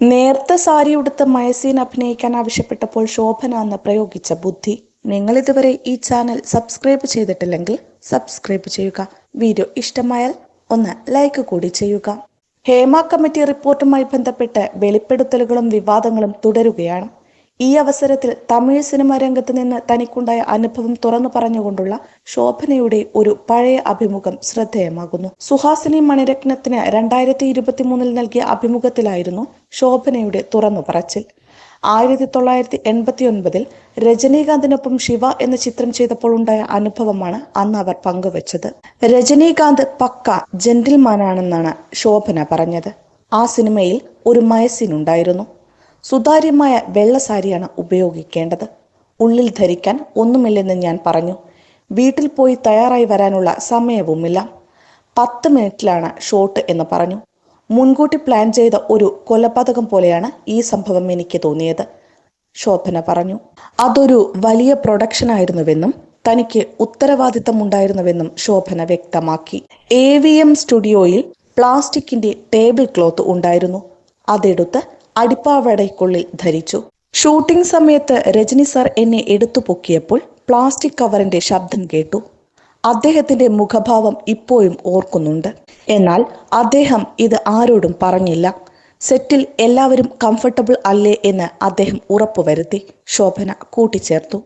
നേർത്ത സാരി ഉടുത്ത് മയസീൻ അഭിനയിക്കാൻ ആവശ്യപ്പെട്ടപ്പോൾ ശോഭന അന്ന് പ്രയോഗിച്ച ബുദ്ധി. നിങ്ങൾ ഇതുവരെ ഈ ചാനൽ സബ്സ്ക്രൈബ് ചെയ്തിട്ടില്ലെങ്കിൽ സബ്സ്ക്രൈബ് ചെയ്യുക. വീഡിയോ ഇഷ്ടമായാൽ ഒന്ന് ലൈക്ക് കൂടി ചെയ്യുക. ഹേമ കമ്മിറ്റി റിപ്പോർട്ടുമായി ബന്ധപ്പെട്ട് വെളിപ്പെടുത്തലുകളും വിവാദങ്ങളും തുടരുകയാണ്. ഈ അവസരത്തിൽ തമിഴ് സിനിമാ രംഗത്ത് നിന്ന് തനിക്കുണ്ടായ അനുഭവം തുറന്നു പറഞ്ഞുകൊണ്ടുള്ള ശോഭനയുടെ ഒരു പഴയ അഭിമുഖം ശ്രദ്ധേയമാകുന്നു. സുഹാസിനി മണിരത്നത്തിന് രണ്ടായിരത്തി ഇരുപത്തി മൂന്നിൽ നൽകിയ അഭിമുഖത്തിലായിരുന്നു ശോഭനയുടെ തുറന്നു പറച്ചിൽ. ആയിരത്തി തൊള്ളായിരത്തി എൺപത്തി ഒൻപതിൽ രജനീകാന്തിനൊപ്പം ശിവ എന്ന ചിത്രം ചെയ്തപ്പോൾ ഉണ്ടായ അനുഭവമാണ് അന്ന് അവർ പങ്കുവച്ചത്. രജനീകാന്ത് പക്ക ജെന്റിൽമാനാണെന്നാണ് ശോഭന പറഞ്ഞത്. ആ സിനിമയിൽ ഒരു മയസീൻ ഉണ്ടായിരുന്നു സുതാര്യമായ വെള്ള സാരിയാണ് ഉപയോഗിക്കേണ്ടത്. ഉള്ളിൽ ധരിക്കാൻ ഒന്നുമില്ലെന്ന് ഞാൻ പറഞ്ഞു. വീട്ടിൽ പോയി തയ്യാറായി വരാനുള്ള സമയവുമില്ല. പത്ത് മിനിറ്റിലാണ് ഷോട്ട് എന്ന് പറഞ്ഞു. മുൻകൂട്ടി പ്ലാൻ ചെയ്ത ഒരു കൊലപാതകം പോലെയാണ് ഈ സംഭവം എനിക്ക് തോന്നിയത്. ശോഭന പറഞ്ഞു. അതൊരു വലിയ പ്രൊഡക്ഷൻ ആയിരുന്നുവെന്നും തനിക്ക് ഉത്തരവാദിത്തമുണ്ടായിരുന്നുവെന്നും ശോഭന വ്യക്തമാക്കി. എ വി എം സ്റ്റുഡിയോയിൽ പ്ലാസ്റ്റിക്കിന്റെ ടേബിൾ ക്ലോത്ത് ഉണ്ടായിരുന്നു. അതെടുത്ത് അടിപ്പാവടയ്ക്കുള്ളിൽ ധരിച്ചു. ഷൂട്ടിംഗ് സമയത്ത് രജനി സർ എന്നെ എടുത്തു പൊക്കിയപ്പോൾ പ്ലാസ്റ്റിക് കവറിന്റെ ശബ്ദം കേട്ടു. അദ്ദേഹത്തിന്റെ മുഖഭാവം ഇപ്പോഴും ഓർക്കുന്നുണ്ട്. എന്നാൽ അദ്ദേഹം ഇത് ആരോടും പറഞ്ഞില്ല. സെറ്റിൽ എല്ലാവരും കംഫർട്ടബിൾ അല്ലേ എന്ന് അദ്ദേഹം ഉറപ്പുവരുത്തി. ശോഭന കൂട്ടിച്ചേർത്തു.